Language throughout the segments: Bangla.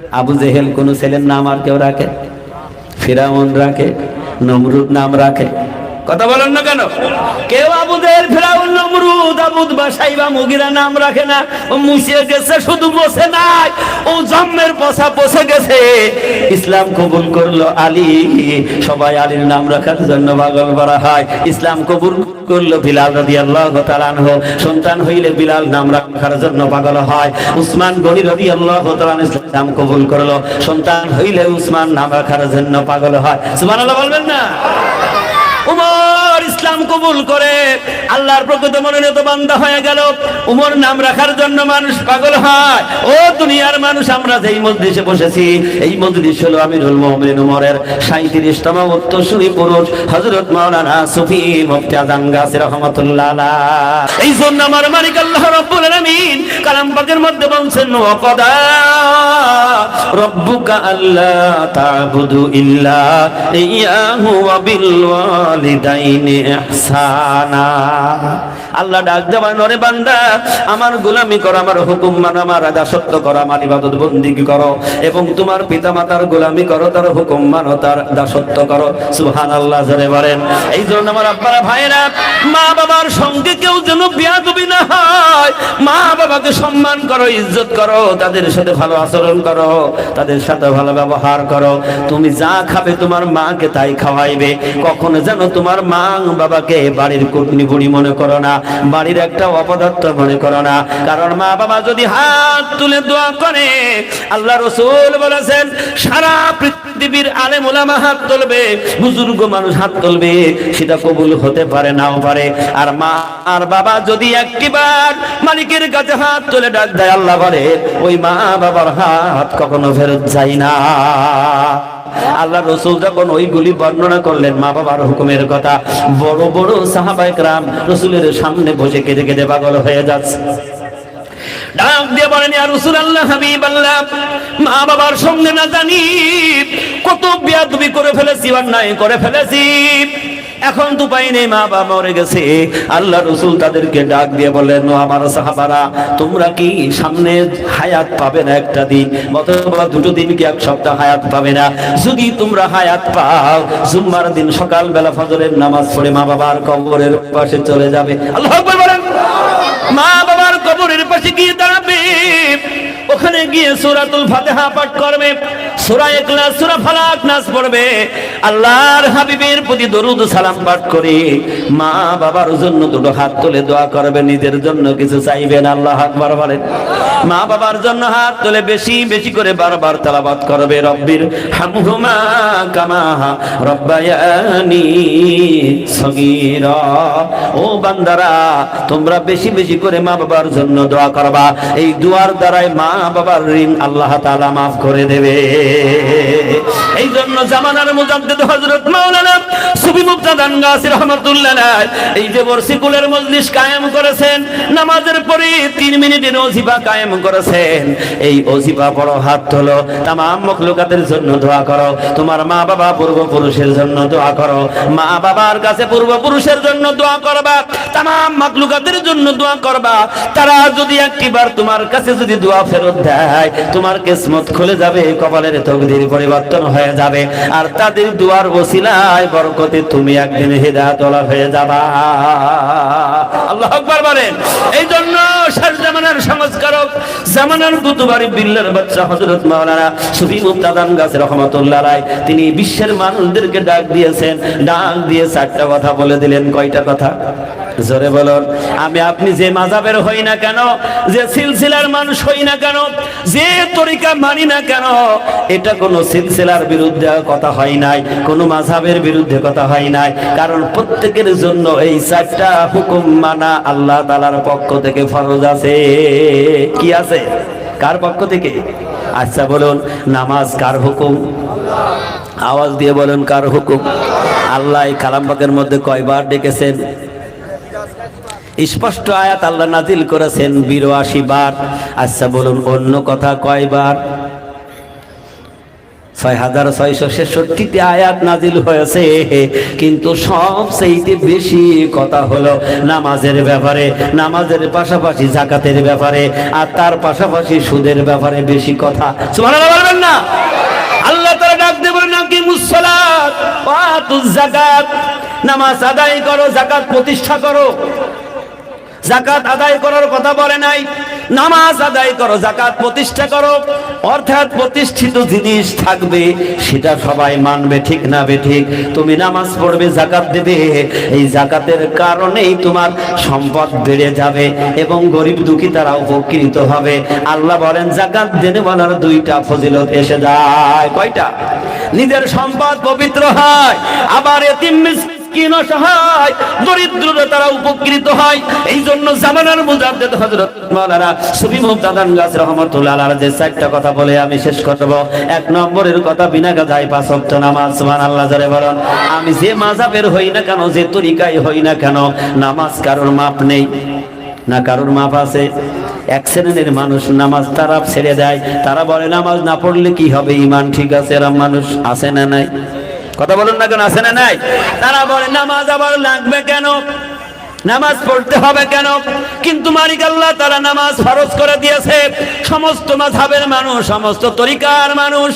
আবু জেহেল কোন ছেলের নাম আর কেউ রাখে? ফিরাউন রাখে, নমরুদ নাম রাখে। কথা বলেন না কেন? কেউ আবুদের ফেরাউন, নমরুদ, আবুদ বা সাইবা মুগিরা নাম রাখে না। ও মুছিয়ে গেছে, শুধু বসে নাই। ও জন্মের পচা পচে গেছে। ইসলাম কবুল করল আলী। সবাই আলীর নাম রাখার জন্য পাগল করা হয়। ইসলাম কবুল করল বিলাল রাজি আল্লাহ তালানহ সন্তান হইলে বিলাল নাম রাখার জন্য পাগল হয়। উসমান গনি রাজি আল্লাহ তালান ইসলাম কবুল করল। সন্তান হইলে উসমান নাম রাখার জন্য পাগল হয়। সুবহানাল্লাহ বলবেন না? ইসলাম কবুল করে, আল্লাহর প্রকৃত মনোনীত বান্দা হয়ে গেল। উমর নাম রাখার জন্য মানুষ পাগল হয়। ও দুনিয়ার মানুষ, আমরা যেই মজলিসে বসেছি, এই মজলিস হলো আমিরুল মুমিনিন উমরের 37তম উত্তরসূরি পুরুষ, হযরত মাওলানা সুফি মুফতি আজম গাছি রাহমাতুল্লাহ এই জন্য আমার মালিক আল্লাহ রাব্বুল আলামিন কালাম পাকের মধ্যে বলছেন ওয়াকাদা রব্বুকা আল্লা তা'বুদু ইল্লা, ইয়াহু ওয়া বিল ওয়ালিদাইনি ইহসানা আল্লাহ ডাক দেওয়ান নরে বান্দা, আমার গোলামি করো, আমার হুকুম মানো, আমার দাসত্ব করো, আমার ইবাদত বন্দিগি করো এবং তোমার পিতামাতার গোলামি করো, তার হুকুম মানো, তার দাসত্ব করো। সুবহানাল্লাহ, জোরে বলেন। এই জন্য আমার আব্বারা ভাইরা মা বাবার সঙ্গে কেউ যেন বিয়াদবি না হয়। মা বাবাকে সম্মান করো, ইজ্জত করো, তাদের সাথে ভালো আচরণ করো, তাদের সাথে ভালো ব্যবহার করো। তুমি যা খাবে, তোমার মাকে তাই খাওয়াইবে। কখনো যেন তোমার মা বাবাকে বাড়ির কুটনি বুড়ি মনে করো না। বাড়ির একটা অপদার্থ মনে করো না। কারণ মা বাবা যদি হাত তুলে দোয়া করে, আল্লাহ রসুল বলেছেন, সারা পৃথিবীর আলেম ওলামা হাত তুলবে, বুজুর্গ মানুষ হাত তুলবে, সেটা কবুল হতে পারে নাও পারে। আর মা আর বাবা যদি একটিবার মালিকের কাছে হাত তুলে ডাক দেয়, আল্লাহ বলে, ওই মা বাবার হাত কখনো ফেরত যায় না। আল্লাহ রসুল যখন ওইগুলি বর্ণনা করলেন, মা বাবার হুকুমের কথা, বড় বড় সাহাবাইকরাম রসুলের সামনে বসে কেঁদে কেঁদে পাগল হয়ে যাচ্ছে। ডাক দিয়ে বলেন, ইয়া রাসূলুল্লাহ, হাবিবাল্লাহ, মা বাবার সঙ্গে না জানি কত বিয়াদবি করে ফেলেছি অন্যায় করে ফেলেছি। এখন তো পাই নেই, মা বাবা মরে গেছে। আল্লাহ রসুল তাদেরকে ডাক দিয়ে বললেন "ও আমার সাহাবারা, তোমরা কি সামনে হায়াত পাবে না একটা দিন? অথবা দুটো দিন কি এক সপ্তাহ হায়াত পাবে না? যদি তোমরা হায়াত পাও, জুম্মার দিন সকাল বেলা ফজরের নামাজ পড়ে মা বাবার কবরের পাশে চলে যাবে। আল্লাহ বলেন। মা বাবার কবরের পাশে গিয়ে দাঁড়াবে। ওখানে গিয়ে সূরাতুল ফাতিহা পাঠ করবে। সূরা ইখলাস, সূরা ফালাক নাস পড়বে। আল্লাহর হাবিবের প্রতি দরুদ সালাম পাঠ করে মা বাবার জন্য দুটো হাত তুলে দোয়া করবে, নিজের জন্য কিছু চাইবেন আল্লাহ আকবার বলেন। মা বাবার জন্য হাত তুলে বেশি বেশি করে বারবার তেলাওয়াত করবে, রব্বির হামহুমা কামা রব্বায়ানি সগীরা। ও বান্দারা, তোমরা বেশি বেশি করে মা বাবার জন্য দোয়া করবা। এই দোয়ার দ্বারাই মা বাবার ঋণ আল্লাহ তালা মাফ করে দেবে। জন্য জামানার মুজাদ্দিদ হযরত মাওলানা সুফি মুক্তাদান গাসি রাহমাতুল্লাহ এই যে বর্ষিকুলের মজলিস কায়েম করেছেন, নামাজের পরে 3 মিনিটের ওজিফা কায়েম করেছেন। এই ওজিফা বড় হাত তোলো, তামাম মখলুকাতের জন্য দোয়া করো। তোমার মা বাবা পূর্বপুরুষের জন্য দোয়া করো। মা বাবার কাছে পূর্বপুরুষের জন্য দোয়া করবা, তামাম মখলুকাতের জন্য দোয়া করবা। তারা যদি একটিবার তোমার কাছে যদি দোয়া ফেরত দেয়, তোমার কিসমত খুলে যাবে, কপালের তকদির পরিবর্তন হয়ে যাবে। আর তাদের দুয়ার ওসিলায় বরকতে তুমি একদিন হেদায়তলা হয়ে যাবা। আল্লাহ বলেন। এই জন্য জামানার সংস্কারক, জামানার বিল্লার বাচ্চা হযরত মাওলানা সুফি মুক্তাদান গাছ রহমাতুল্লাহ আলাইহি, তিনি বিশ্বের মানুষদেরকে ডাক দিয়েছেন। ডাক দিয়ে চারটা কথা বলে দিলেন। কয়টা কথা? জোরে বলুন। আমি আপনি যে মাজাবের হই না কেন, যে সিলসিলার মানুষ হই না কেন, যে তরিকা মানি না কেন, এটা কোনো সিলসিলার বিরুদ্ধে কথা হয় নাই, কোনো মাঝাবের বিরুদ্ধে কথা হয় নাই। কারণ প্রত্যেকের জন্য এই চারটা হুকুম মানা আল্লাহ তালার পক্ষ থেকে ফরজ আছে। কি আছে? কার পক্ষ থেকে? আচ্ছা বলুন, নামাজ কার হুকুম? আওয়াজ দিয়ে বলুন কার হুকুম? আল্লাহ কালামবাগের মধ্যে কয়বার ডেকেছেন? স্পষ্ট আয়াত আল্লাহ নাজিল করেছেন বিরাশি বার। আচ্ছা বলুন, অন্য কথা কয়বার? ছয় হাজার ছয়শো ছেষট্টিতে আয়াত নাজিল হয়েছে, কিন্তু সবচেয়ে বেশি কথা হলো নামাজের ব্যাপারে, নামাজের পাশাপাশি জাকাতের ব্যাপারে, আর তার পাশাপাশি সুদের ব্যাপারে বেশি কথা। বলবেন না? আল্লাহ তারা ডাক বলেন নাকি মুসলাত নামাজ আদায় করো জাকাত প্রতিষ্ঠা করো। জাকাত আদায় করার কথা বলে নাই। নামাজ আদায় করো, জাকাত প্রতিষ্ঠা করো। অর্থাৎ প্রতিষ্ঠিত জিনিস থাকবে, সেটা সবাই মানবে, ঠিক না বে ঠিক তুমি নামাজ পড়বে, জাকাত দেবে। এই জাকাতের কারণেই তোমার সম্পদ বেড়ে যাবে এবং গরিব দুঃখী তারা উপকৃত হবে। আল্লাহ বলেন, জাকাত দেনে বলার দুইটা ফজিলত এসে যায়। কয়টা? নিজের সম্পদ পবিত্র হয়, আবার এতিম মিসকিন অসহায় দরিদ্ররা তারা উপকৃত হয়। এই জন্য জামানার মুজাদ্দেদ হযরত মাওলানা সুফি মুক্তাদান গাছ রহমাতুল্লাহ আলাইহি যে চারটা কথা বলে আমি শেষ করব। এক নম্বরের কথা, বিনা গাজায় পাঁচ ওয়াক্ত নামাজ, সুবহানাল্লাহ, জোরে বলুন। আমি যে মাযহাবের হই না কেন, যে তরিকায় হই না কেন, নামাজ কারোর মাপ নেই, না কারোর মাপ আছে। এক শ্রেণির মানুষ নামাজ তারা ছেড়ে দেয়, তারা বলে, নামাজ না পড়লে কি হবে? ইমান ঠিক আছে এরম মানুষ আছে না নাই? কথা বলুন না কেন, আছে না নাই? তারা বলে, নামাজ আবার লাগবে কেন? নামাজ পড়তে হবে কেন? কিন্তু মালিক আল্লাহ তারা নামাজ ফরজ করে দিয়েছে। সমস্ত মাঝাবের মানুষ, সমস্ত তরিকার মানুষ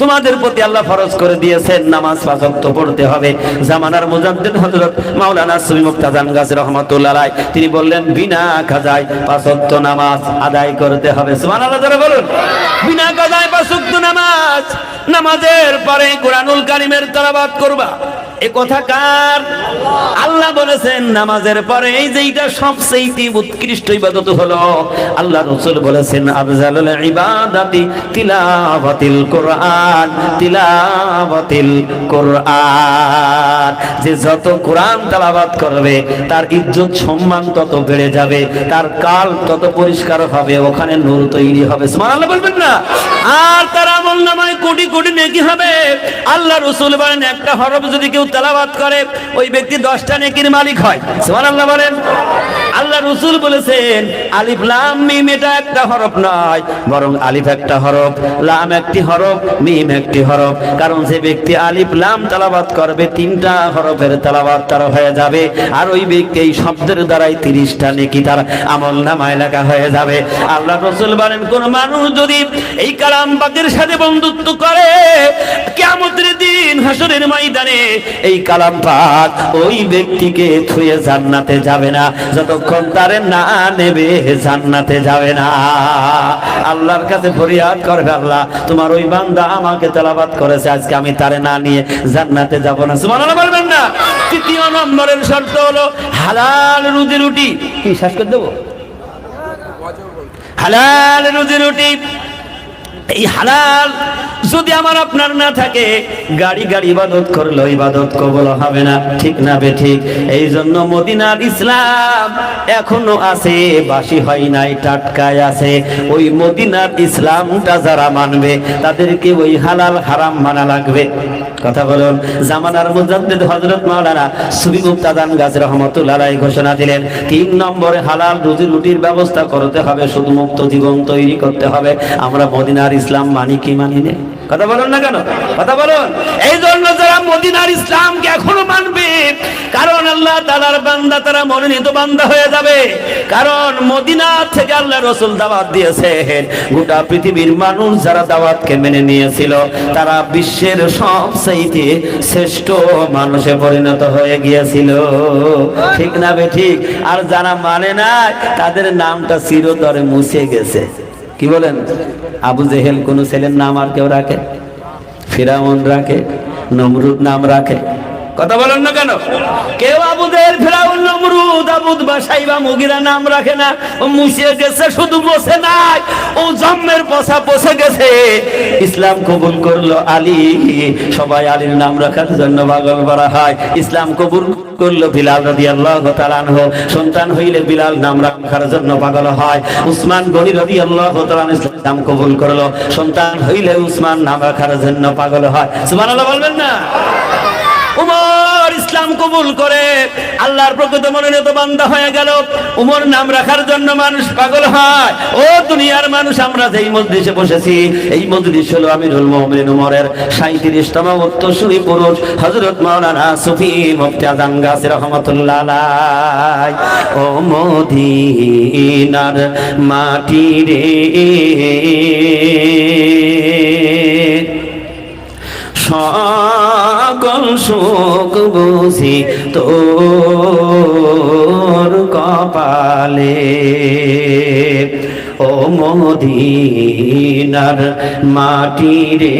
তোমাদের প্রতি আল্লাহ ফরজ করে দিয়েছেন, নামাজ পাঁচক্ত পড়তে হবে। জামানার মোজাদ্দিন হযরত মাওলানা সুবি মুক্তাজান গাছ রহমাতুল্লাহ আলাইহি, তিনি বললেন, বিনা কাজায় পাঁচক্ত নামাজ আদায় করতে হবে। সুবহানাল্লাহ যারা বলুন। বিনা কাজায় পাঁচক্ত নামাজ, নামাজের পরে কোরআনুল কারিমের তেলাওয়াত করবা। এ আল্লাহ বলেছেন, নামাজের পরে এই যে সবচেয়ে উৎকৃষ্ট ইবাদত হলো। আল্লাহ রাসূল বলেছেন, আফজালুল ইবাদাতি তিলাওয়াতিল কোরআন তিলাওয়াতিল কোরআন। যে যত কোরআন তেলাওয়াত করবে, তার ইজ্জত সম্মান তত বেড়ে যাবে, তার কাল তত পরিষ্কার হবে, ওখানে নূর তৈরি হবে। সুবহানাল্লাহ বলবেন না? আর তার আমল নামায় কোটি কোটি নেকি হবে। আল্লাহ রসুল বলেন, একটা হরফ যদি কেউ তেলাবাত করে, ওই ব্যক্তি দশটা নেকির মালিক হয়। সুবহানাল্লাহ বলেন, আল্লাহ রসুল বলেছেন, আলিফ লাম মিম এটা একটা হরফ নয়, বরং আলিফ একটা হরফ, লাম একটি হরফ, মিম একটি হরফ। কারণ যে ব্যক্তি আলিফ লাম তেলাবাত করবে, তিনটা হরফের তেলাবাত তার হয়ে যাবে, আর ওই ব্যক্তি এই শব্দের দ্বারাই তিরিশটা নেকি তার আমল নামায় লেখা হয়ে যাবে। আল্লাহ রসুল বলেন, কোন মানুষ যদি এই কালাম বাকের সাথে বন্ধুত্ব করে কেমতের দিন হাসরের ময়দানে এই কালাম পাক ওই ব্যক্তিকে থুয়ে জান্নাতে যাবে না, যতক্ষণ তারে না নেবে জান্নাতে যাবে না। আল্লাহর কাছে ফরিয়াদ করবে আল্লাহ, তোমার ওই বান্দা আমাকে তেলাবাত করেছে, আজকে আমি তারে না নিয়ে জান্নাতে যাব না। সুবহানাল্লাহ বলবেন না। তৃতীয় নম্বরের শর্ত হলো হালাল রুজি রুটি। কি, শেষ করে দেবো? হালাল রুজি রুটি। এই হালাল, যদি আমার আপনার না থাকে, গাড়ি গাড়ি ইবাদত করল ইবাদত কবল হবে না। ঠিক না বে ঠিক? এই জন্য মদিনার ইসলাম এখনও আছে, বাসি হয় নাই, টাটকায় আছে। ওই মদিনার ইসলামটা যারা মানবে, তাদেরকে ওই হালাল হারাম মানা লাগবে। কথা বলুন, জামানার মুজাদ্দিদ হযরত মাওলানা সুবি মুক্তাদান গাছ রহমাতুল্লাহ আলাইহি ঘোষণা দিলেন, তিন নম্বরে হালাল রুজি রুটির ব্যবস্থা করতে হবে, শুধু মুক্ত জীবন তৈরি করতে হবে। আমরা মদিনার ইসলাম মানি কি মানি না? কথা বলুন না কেন? কথা বলুন। এই জন্য যারা মদিনার ইসলামকে এখনও মানবে, কারণ আল্লাহ তালার বান্দা তারা মনোনীত বান্দা হয়ে যাবে। কারণ মদিনা থেকে আল্লাহ রসুল দাওয়াত দিয়েছেন। গোটা পৃথিবীর মানুষ যারা দাওয়াতকে মেনে নিয়েছিল, তারা বিশ্বের সবচাইতে শ্রেষ্ঠ মানুষে পরিণত হয়ে গিয়েছিল। ঠিক না বে ঠিক? আর যারা মানে না তাদের নামটা চিরতরে মুছে গেছে। কি বলেন? আবু জেহেল কোন ছেলের নাম আর কেউ রাখে? ফিরাউন রাখে? নমরুদ নাম রাখে? কথা বলেন না কেন? কেউ আবুদের ফেরাউন নমরুদ, আবুদ বা সাইবা মুগিরা নাম রাখে না। ও মুছে গেছে, শুধু বসে নাই। ও জন্মের পচা পচে গেছে। ইসলাম কবুল করল আলী। সবাই আলীর নাম রাখার জন্য পাগল করা হয়। ইসলাম কবুল করল বিলাল রাদিয়াল্লাহু তাআলা আনহু। সন্তান হইলে বিলাল নাম রাখার জন্য পাগল হয়। উসমান গনি রাদিয়াল্লাহু তাআলা ইসলাম কবুল করল। সন্তান হইলে উসমান নাম রাখার জন্য পাগল হয়। সুবহানাল্লাহ বলবেন না? উমর ইসলাম কবুল করে। আল্লাহর প্রকৃত মনোনীত বান্দা হয়ে গেল। উমর নাম রাখার জন্য মানুষ পাগল হয়। ও দুনিয়ার মানুষ, আমরা যেই মজলিসে বসেছি, এই মজলিস হলো আমিরুল মুমিনিন উমরের 37তম উত্তরসূরি পুরুষ, হযরত মাওলানা সুফি মুফতি আজম গাছি রহমাতুল্লাহ আলাই ও মদিনার মাটি রে। সকল সুখ বুঝি তোর কপালে। ও মদিনার মাটি রে,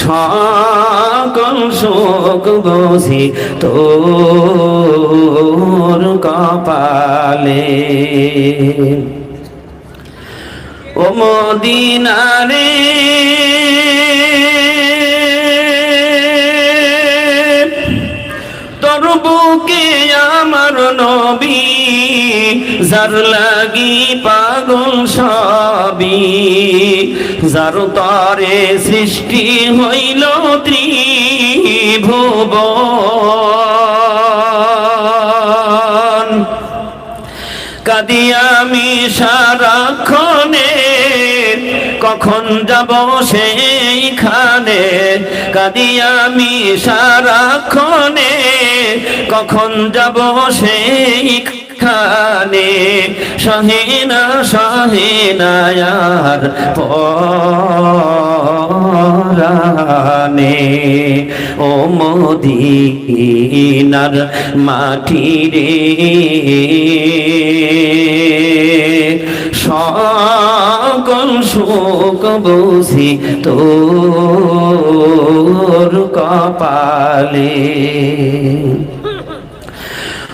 সকল শোক বসি তোর কপালে। ও মদিনারে যার লাগি পাগল সবই। যার তরে সৃষ্টি হইল ত্রিভুবন। কাদি আমি সারাক্ষণে, কখন যাব সেইখানে? কাদি আমি সারাক্ষণে, কখন যাব সেইখানে? সহেনা সহেনায়ার পরানে ও মদিনার মাটি রে সকল শোক বুঝি তোর কপালে।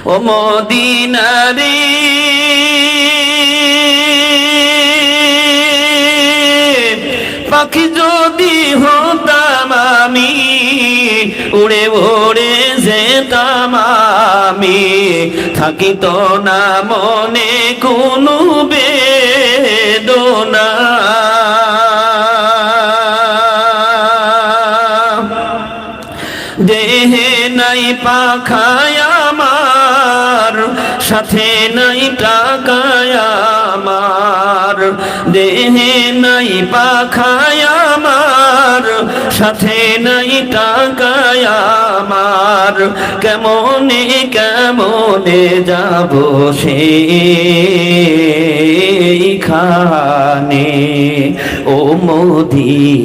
ও মদিনারে। পাখি যদি হতাম আমি, উড়ে উড়ে যেতাম আমি। থাকিত না মনে কোনো বেদনা। দেহে নাই পাখায় সাথে নাই টাকায় আমার, দেহে নাই পাখায় আমার, সাথে নাই টাকায় আমার, কেমনে কেমনে যাব সেইখানে ও মদিনার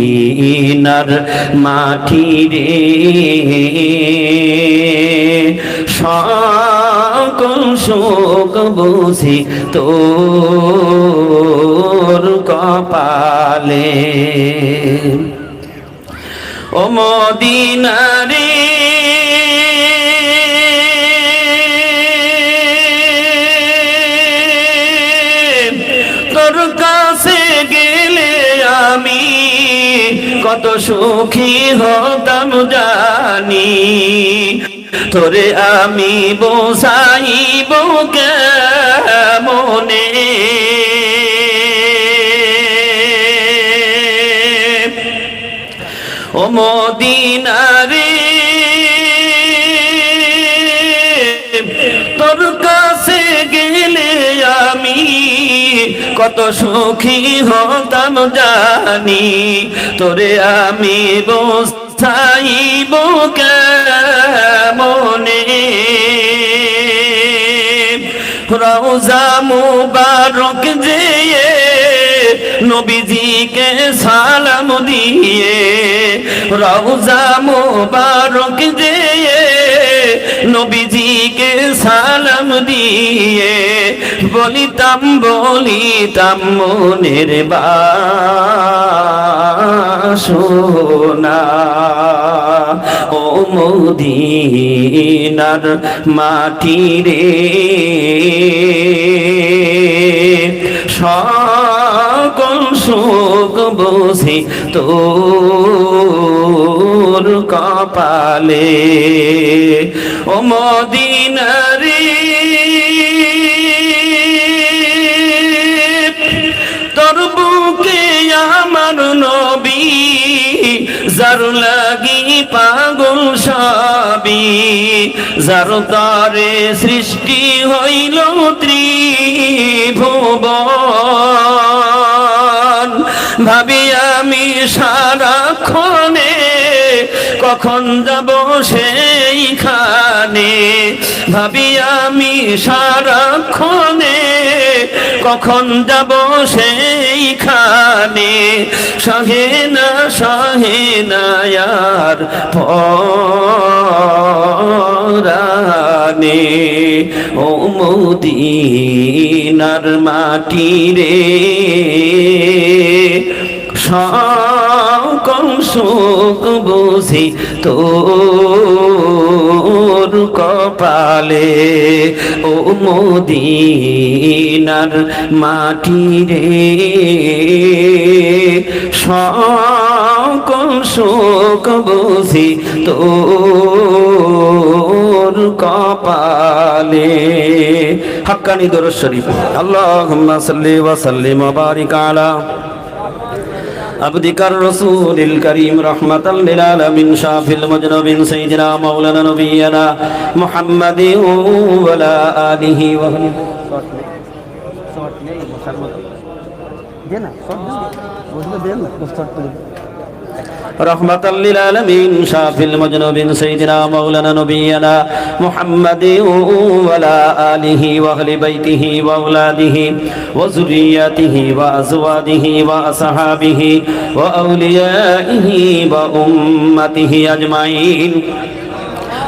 মাটি রে। শোক বুঝি তোর কপালে। ও মদিনারে কত সুখী হতাম জানি। তোরে আমি বসাইব মনে কত সুখী হতাম জানি, তোরে আমি বসাইব মনে রওজা মুবারক যেয়ে নবীজিকে সালাম দিয়ে, রওজা মুবারক যেয়ে নবীজিকে সালাম দিয়ে বলিতাম বলিতাম মনের বাসনা। ও মদিনার মাটি রে সকল শোক বসে তোর কপালে। ও মদিনারে, তোর বুকে আমার নবী, যার লাগি যার তরে সৃষ্টি হইল ত্রিভুবন। কখন যাব সেইখানে? ভাবি আমি সারাক্ষণে কখন যাব সেইখানে? সহে না সহে না, আর পরানে ও মদিনার মাটি রে সকল সুখ বুঝি তোর কপালে। ও মদিনার মাটি রে, সকল সুখ বুঝি তোর কপালে। হাক্কানি দরুদ শরীফ। আল্লাহ সাল্লি ওয়া সাল্লিম বারিক আবদিকার রসুলিল করিম রহমাতাল লিল আলামিন শাফিল মুজনবিন সাইয়্যিদিনা মাওলানা নবিয়ানা মুহাম্মাদি ওয়ালা আলিহি ওয়া শর্ট নেই শর্ট নেই দেনা শর্ট দেন বুঝলে দেন শর্ট করে। رحمة للعالمين شاف المجنوبين سيدنا مولانا نبينا محمد وعلى آله وأهل بيته وأولاده وذرياته وأزواجه وأصحابه وأوليائه وأمته أجمعين.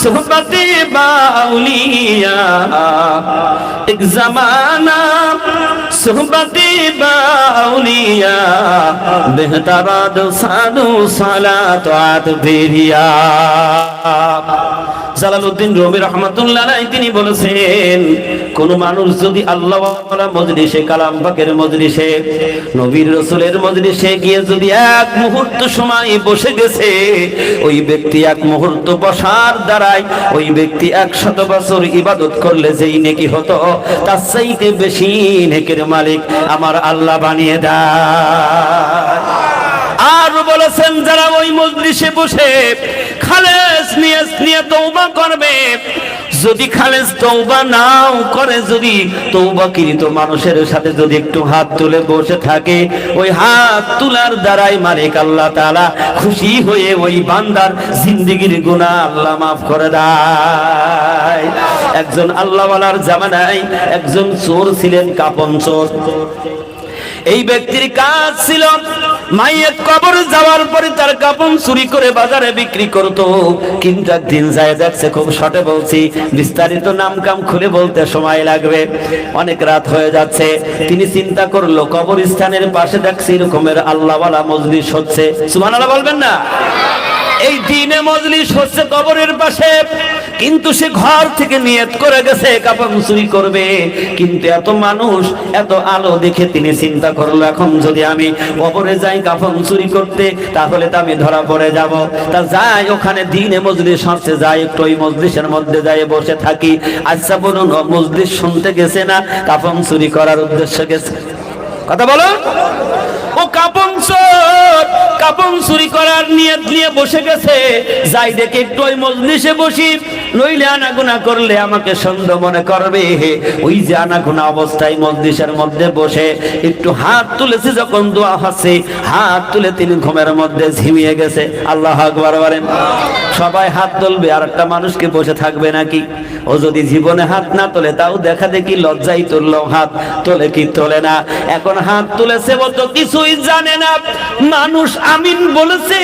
সোহবতে বাউলিয়া। এক জামানা সোহবতে বাউলিয়া। বেহতারাদ সাধু সালাত বেরিয়া। জালালউদ্দিন রুমি রহমাতুল্লাহ তিনি বলেছেন, কোন মানুষ যদি আল্লাহ ওয়ালা মজলিসে, কালাম পাকের মজলিসে, নবীর রাসূলের মজলিসে গিয়ে যদি এক মুহূর্ত সময় বসে গেছে, ওই ব্যক্তি এক মুহূর্ত বসার দ্বারাই ওই ব্যক্তি একশত বছর ইবাদত করলে যেই নেকি হতো, তার চাইতে বেশি নেকের মালিক আমার আল্লাহ বানিয়ে দেয়। বলেছেন, যারা ওই মজলিসে বসে খালেস নিয়ে নিয়ে তৌবা করবে, যদি খালেস তৌবা নাও করে, যদি তৌবা কৃত মানুষের সাথে যদি একটু হাত তুলে বসে থাকে, ওই হাত তোলার দ্বারাই মালিক আল্লাহ তাআলা খুশি হয়ে ওই বান্দার জিন্দিগির গুনাহ আল্লাহ মাফ করে দেয়। একজন আল্লাহওয়ালার জামানায় একজন চোর ছিলেন, কাপন চোর। এই ব্যক্তির কাজ ছিল মাইয়ের কবর যাওয়ার পরে তার কাপড় চুরি করে বাজারে বিক্রি করত। কিন্তু একদিন যায় দেখছে খুব শর্টে বলছি, বিস্তারিত নাম কাম খুলে বলতে সময় লাগবে। অনেক রাত হয়ে যাচ্ছে, তিনি চিন্তা করল, কবরস্থানের পাশে দেখছি এরকমের আল্লাহওয়ালা মজলিস হচ্ছে। সুবহানাল্লাহ বলবেন না? এই দিনে মজলিস হচ্ছে কবরের পাশে। কিন্তু সে ঘর থেকে নিয়ত করে গেছে, কাপড় চুরি করবে। কিন্তু এত মানুষ, এত আলো দেখে তিনি চিন্তা করল, এখন যদি আমি কবরে যাই কাপড় চুরি করতে, তাহলে তো আমি ধরা পড়ে যাব। তা যাই, ওখানে দিনে মজলিস হচ্ছে, যাই একটু ওই মজলিসের মধ্যে যাই বসে থাকি। আচ্ছা বলুন মজলিস শুনতে গেছে না কাপড় চুরি করার উদ্দেশ্য গেছে? কথা বলো। ও কাপন চোর কাপন চুরি করার নিয়ত নিয়ে বসে গেছে। যাই দেখে একটু ওই মজলিসে বসি, নইলে আনাগুনা করলে আমাকে সন্দেহ মনে করবে। ওই যে আনাগুনা অবস্থায় মজলিসের মধ্যে বসে, একটু হাত তুলেছে যখন দোয়া হচ্ছে, হাত তুলে তিনি ঘুমের মধ্যে ঝিমিয়ে গেছে। আল্লাহ আকবার বলেন, সবাই হাত তুলবে আর একটা মানুষকে বসে থাকবে নাকি? ও যদি জীবনে হাত না তোলে, তাও দেখা দেখি লজ্জাই তুললো হাত, তোলে কি তোলে না? এখন হাত তুলেছে বলতো তো কিছুই জানে না। মানুষ আমিন বলেছে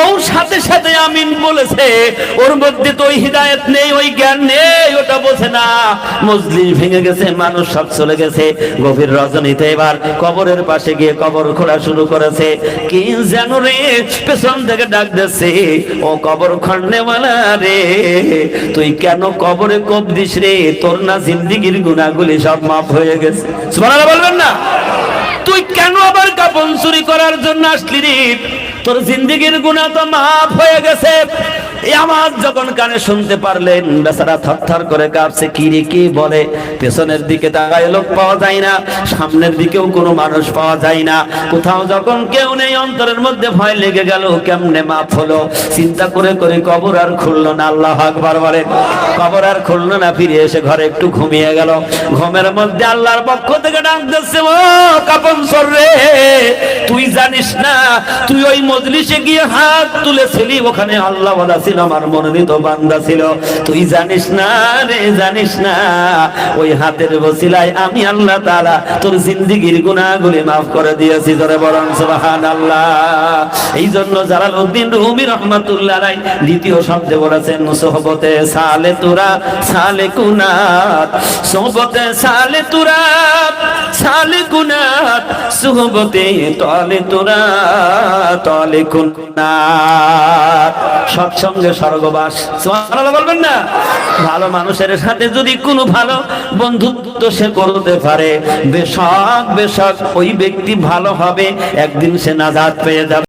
ও সাথে সাথে আমিন বলেছে। ওর মধ্যে তো ওই হৃদয় হেদায়েত নেই, ওই জ্ঞান নেই, ওটা বোঝে না। মজলিস ভেঙে গেছে, মানুষ সব চলে গেছে। গভীর রজনীতে এবার কবরের পাশে গিয়ে কবর খোঁড়া শুরু করেছে। কি যেন রে, পেছন থেকে ডাক দিচ্ছে, ও কবর খন্ডেওয়ালা রে, তুই কেন কবরে কোপ দিস রে? তোর না জিন্দিগির গুণাগুলি সব মাফ হয়ে গেছে। বলবেন না? তুই কেন আবার কাপন চুরি করার জন্য আসলি রে? তোর জিন্দিগির গুণা তো মাফ হয়ে গেছে। আমার যখন কানে শুনতে পারলেন, বেচারা থরথর করে কাঁপছে, কি কি বলে? পেছনের দিকে তাকায় লোক পাওয়া যায় না, সামনের দিকেও কোনো মানুষ পাওয়া যায় না। কোথাও যখন কেউ নেই, অন্তরের মধ্যে ভয় লেগে গেল, কেমনে মাফ হলো? চিন্তা করে করে কবর আর খুললো না, আল্লাহ আকবার বলে। কবর আর খুললো না, ফিরে এসে ঘরে একটু ঘুমিয়ে গেল। ঘুমের মধ্যে আল্লাহর পক্ষ থেকে ডাক ও কাপন সর রে, তুই জানিস না, তুই ওই মজলিসে গিয়ে হাত তুলেছিলি ওখানে আল্লাহ বলা ছিল, আমার মনোনীত বান্দা ছিল। তুই জানিস না রে, জানিস না, ওই হাতের বসিলায় আমি আল্লাহ তাআলা তোর জিন্দিগির গুনাহগুলি মাফ করে দিয়েছি তোরে বরং সুবহানাল্লাহ। এই জন্য জালালউদ্দিন রুমি রহমাতুল্লাহ আলাই দ্বিতীয় শব্দে বলেছেন, সোহবতে সালে তুরা, সালে কুনাত, সোহবতে সালে তুরা, সালে কুনাত, সোহবতে তলে তুরা, তলে কুনাত। সৎসঙ্গে স্বর্গবাস। সুবহানাল্লাহ বলবেন না? ভালো মানুষের সাথে যদি কোনো ভালো বন্ধুত্ব সে করতে পারে, বেশক বেশক ওই ব্যক্তি ভালো হবে, একদিন সে নাজাদ পেয়ে যাবে।